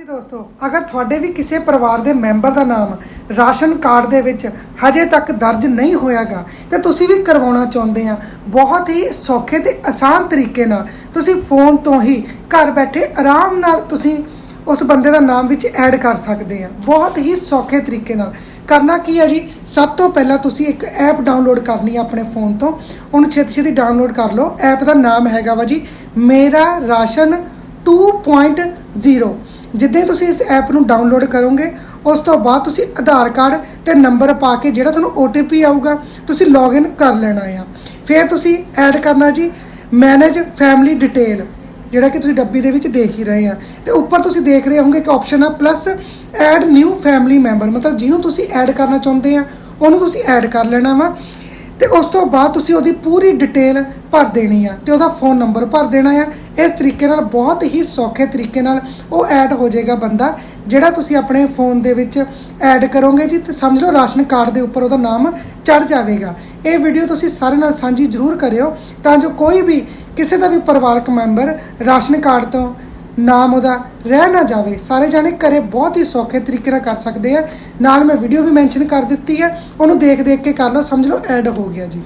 ਹਾਂਜੀ ਦੋਸਤੋ, ਅਗਰ ਤੁਹਾਡੇ ਵੀ ਕਿਸੇ ਪਰਿਵਾਰ ਦੇ ਮੈਂਬਰ ਦਾ ਨਾਮ ਰਾਸ਼ਨ ਕਾਰਡ ਦੇ ਵਿੱਚ ਹਜੇ ਤੱਕ ਦਰਜ ਨਹੀਂ ਹੋਇਆਗਾ, ਤੇ ਤੁਸੀਂ ਵੀ ਕਰਵਾਉਣਾ ਚਾਹੁੰਦੇ ਆ, ਬਹੁਤ ਹੀ ਸੌਖੇ ਤੇ ਆਸਾਨ ਤਰੀਕੇ ਨਾਲ ਤੁਸੀਂ ਫੋਨ ਤੋਂ ਹੀ ਘਰ ਬੈਠੇ ਆਰਾਮ ਨਾਲ ਤੁਸੀਂ ਉਸ ਬੰਦੇ ਦਾ ਨਾਮ ਵਿੱਚ ਐਡ ਕਰ ਸਕਦੇ ਆ। ਬਹੁਤ ਹੀ ਸੌਖੇ ਤਰੀਕੇ ਨਾਲ। ਕਰਨਾ ਕੀ ਹੈ ਜੀ? ਸਭ ਤੋਂ ਪਹਿਲਾਂ ਤੁਸੀਂ ਇੱਕ ਐਪ ਡਾਊਨਲੋਡ ਕਰਨੀ ਹੈ ਆਪਣੇ ਫੋਨ ਤੋਂ। ਉਹਨੂੰ ਛੇਤੀ ਛੇਤੀ ਡਾਊਨਲੋਡ ਕਰ ਲਓ। ਐਪ ਦਾ ਨਾਮ ਹੈਗਾ ਵਾ ਜੀ, ਮੇਰਾ ਰਾਸ਼ਨ 2.0 ਜਿੱਦਾਂ ਹੀ ਤੁਸੀਂ ਇਸ ਐਪ ਨੂੰ ਡਾਊਨਲੋਡ ਕਰੋਗੇ, ਉਸ ਤੋਂ ਬਾਅਦ ਤੁਸੀਂ ਆਧਾਰ ਕਾਰਡ ਤੇ ਨੰਬਰ ਪਾ ਕੇ ਜਿਹੜਾ ਤੁਹਾਨੂੰ OTP ਆਊਗਾ, ਤੁਸੀਂ ਲੌਗਇਨ ਕਰ ਲੈਣਾ ਆ। ਫਿਰ ਤੁਸੀਂ ਐਡ ਕਰਨਾ ਜੀ ਮੈਨੇਜ ਫੈਮਿਲੀ ਡਿਟੇਲ ਜਿਹੜਾ ਕਿ ਤੁਸੀਂ ਡੱਬੀ ਦੇ ਵਿੱਚ ਦੇਖ ਹੀ ਰਹੇ ਆ। ਤੇ ਉੱਪਰ ਤੁਸੀਂ ਦੇਖ ਰਹੇ ਹੋਵੋਗੇ ਇੱਕ ਆਪਸ਼ਨ ਆ plus add new family member ਮਤਲਬ ਜਿਹਨੂੰ ਤੁਸੀਂ ਐਡ ਕਰਨਾ ਚਾਹੁੰਦੇ ਆ, ਉਹਨੂੰ ਤੁਸੀਂ ਐਡ ਕਰ ਲੈਣਾ ਵਾ। ਤੇ ਉਸ ਤੋਂ ਬਾਅਦ ਤੁਸੀਂ ਉਹਦੀ ਪੂਰੀ ਡਿਟੇਲ ਭਰ ਦੇਣੀ ਆ ਤੇ ਉਹਦਾ ਫੋਨ ਨੰਬਰ ਭਰ ਦੇਣਾ ਆ। ਇਸ ਤਰੀਕੇ ਨਾਲ ਬਹੁਤ ਹੀ ਸੌਖੇ ਤਰੀਕੇ ਨਾਲ ਉਹ ਐਡ ਹੋ ਜਾਏਗਾ ਬੰਦਾ, ਜਿਹੜਾ ਤੁਸੀਂ ਆਪਣੇ ਫੋਨ ਦੇ ਵਿੱਚ ਐਡ ਕਰੋਗੇ ਜੀ ਤੇ ਸਮਝ ਲਓ ਰਾਸ਼ਨ ਕਾਰਡ ਦੇ ਉੱਪਰ ਉਹਦਾ ਨਾਮ ਚੜ ਜਾਵੇਗਾ। ਇਹ ਵੀਡੀਓ ਤੁਸੀਂ ਸਾਰੇ ਨਾਲ ਸਾਂਝੀ ਜ਼ਰੂਰ ਕਰਿਓ ਤਾਂ ਜੋ ਕੋਈ ਵੀ ਕਿਸੇ ਦਾ ਵੀ ਪਰਿਵਾਰਕ ਮੈਂਬਰ ਰਾਸ਼ਨ ਕਾਰਡ ਤੋਂ ਨਾਮ ਉਹਦਾ ਰਹਿ ਨਾ ਜਾਵੇ। ਸਾਰੇ ਜਾਣੇ ਘਰੇ ਬਹੁਤ ਹੀ ਸੌਖੇ ਤਰੀਕੇ ਨਾਲ ਕਰ ਸਕਦੇ ਆ। ਨਾਲ ਮੈਂ ਵੀਡੀਓ ਵੀ ਮੈਂਸ਼ਨ ਕਰ ਦਿੱਤੀ ਹੈ ਉਹਨੂੰ ਦੇਖ ਦੇਖ ਕੇ ਕਰ ਲਓ। ਸਮਝ ਲਓ ਐਡ ਹੋ ਗਿਆ ਜੀ।